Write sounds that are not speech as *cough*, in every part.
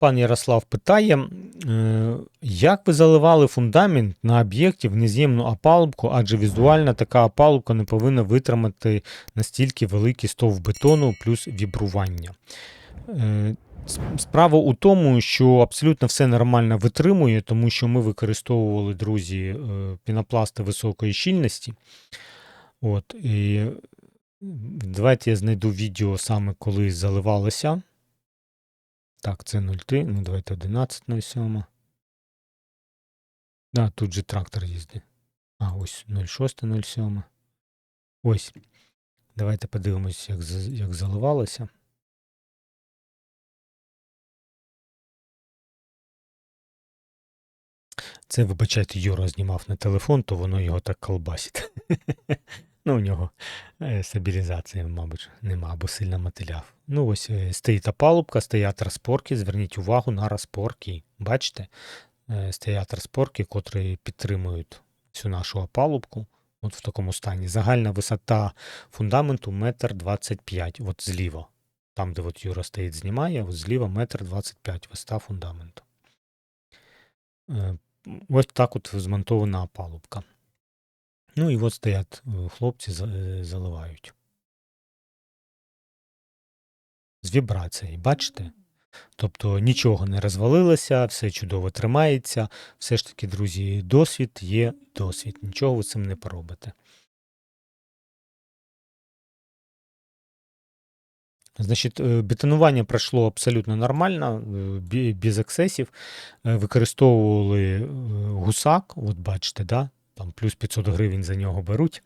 Пан Ярослав питає, е, як ви заливали фундамент на об'єкті в нез'ємну опалубку, адже візуально така опалубка не повинна витримати настільки великий стовп бетону плюс вібрування. Е, Справа у тому, що абсолютно все нормально витримує, тому що ми використовували, друзі, е, пінопласти високої щільності. От, і давайте я знайду відео саме коли заливалося. Так, це 0,3, ну давайте 11.07. Да, тут же трактор їздить. А, ось 06.07. Ось. Давайте подивимось, як, як заливалося. Це, вибачайте, Юра знімав на телефон, то воно його так колбасить. *laughs* ну, у нього е, стабілізації, мабуть, нема, або сильно мотиляв. Ну, ось е, стоїть опалубка, стоять розпорки. Зверніть увагу на розпорки. Бачите? Е, Стоять розпорки, котрі підтримують всю нашу опалубку. От в такому стані. Загальна висота фундаменту 1,25 м, от зліва. Там, де от Юра стоїть, знімає, от зліва 1,25 м висота фундаменту. Ось так от змонтована опалубка. Ну і от стоять е, хлопці, е, заливають. З вібрацією, бачите? Тобто нічого не розвалилося, все чудово тримається. Все ж таки, друзі, досвід є досвід. Нічого ви цим не поробите. Значить, е, бетонування пройшло абсолютно нормально, без ексцесів. Е, Використовували гусак, от бачите, да? Там плюс 500 гривень за нього беруть.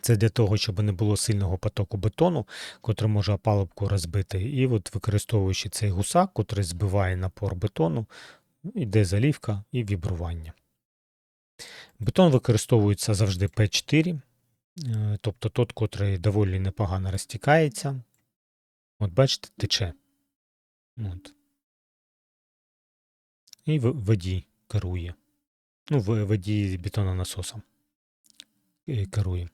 Це для того, щоб не було сильного потоку бетону, котрий може опалубку розбити. І от використовуючи цей гусак, котрий збиває напор бетону, ну, йде залівка і вібрування. Бетон використовується завжди П4, е, тобто тот, котрий доволі непогано розтікається. От бачите, тече. От. І водій керує. Ну, в- водій бетононасосом е, керує.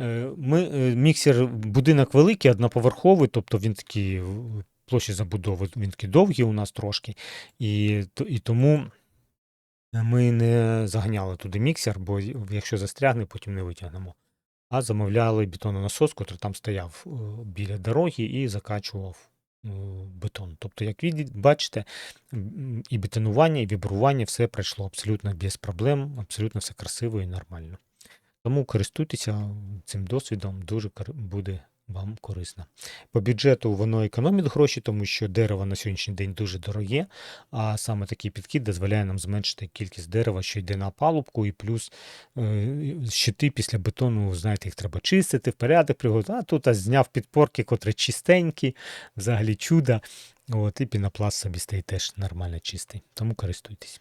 Е, Ми, е, міксер, будинок великий, одноповерховий, тобто він такий площі забудови, він такий довгий у нас трошки. І, і тому ми не заганяли туди міксер, бо якщо застрягне, потім не витягнемо. А замовляли бетононасос, який там стояв е, біля дороги і закачував е, бетон. Тобто, як ви бачите, і бетонування, і вібрування все пройшло абсолютно без проблем, абсолютно все красиво і нормально. Тому користуйтеся цим досвідом, дуже буде вам корисно. По бюджету воно економить гроші, тому що дерево на сьогоднішній день дуже дороге, а саме такий підхід дозволяє нам зменшити кількість дерева, що йде на опалубку, і плюс е, щити після бетону, знаєте, їх треба чистити, в порядок приводити. А тут а, зняв підпорки, котрі чистенькі, взагалі чудо. От, і пінопласт собі стоїть теж нормально чистий. Тому користуйтесь.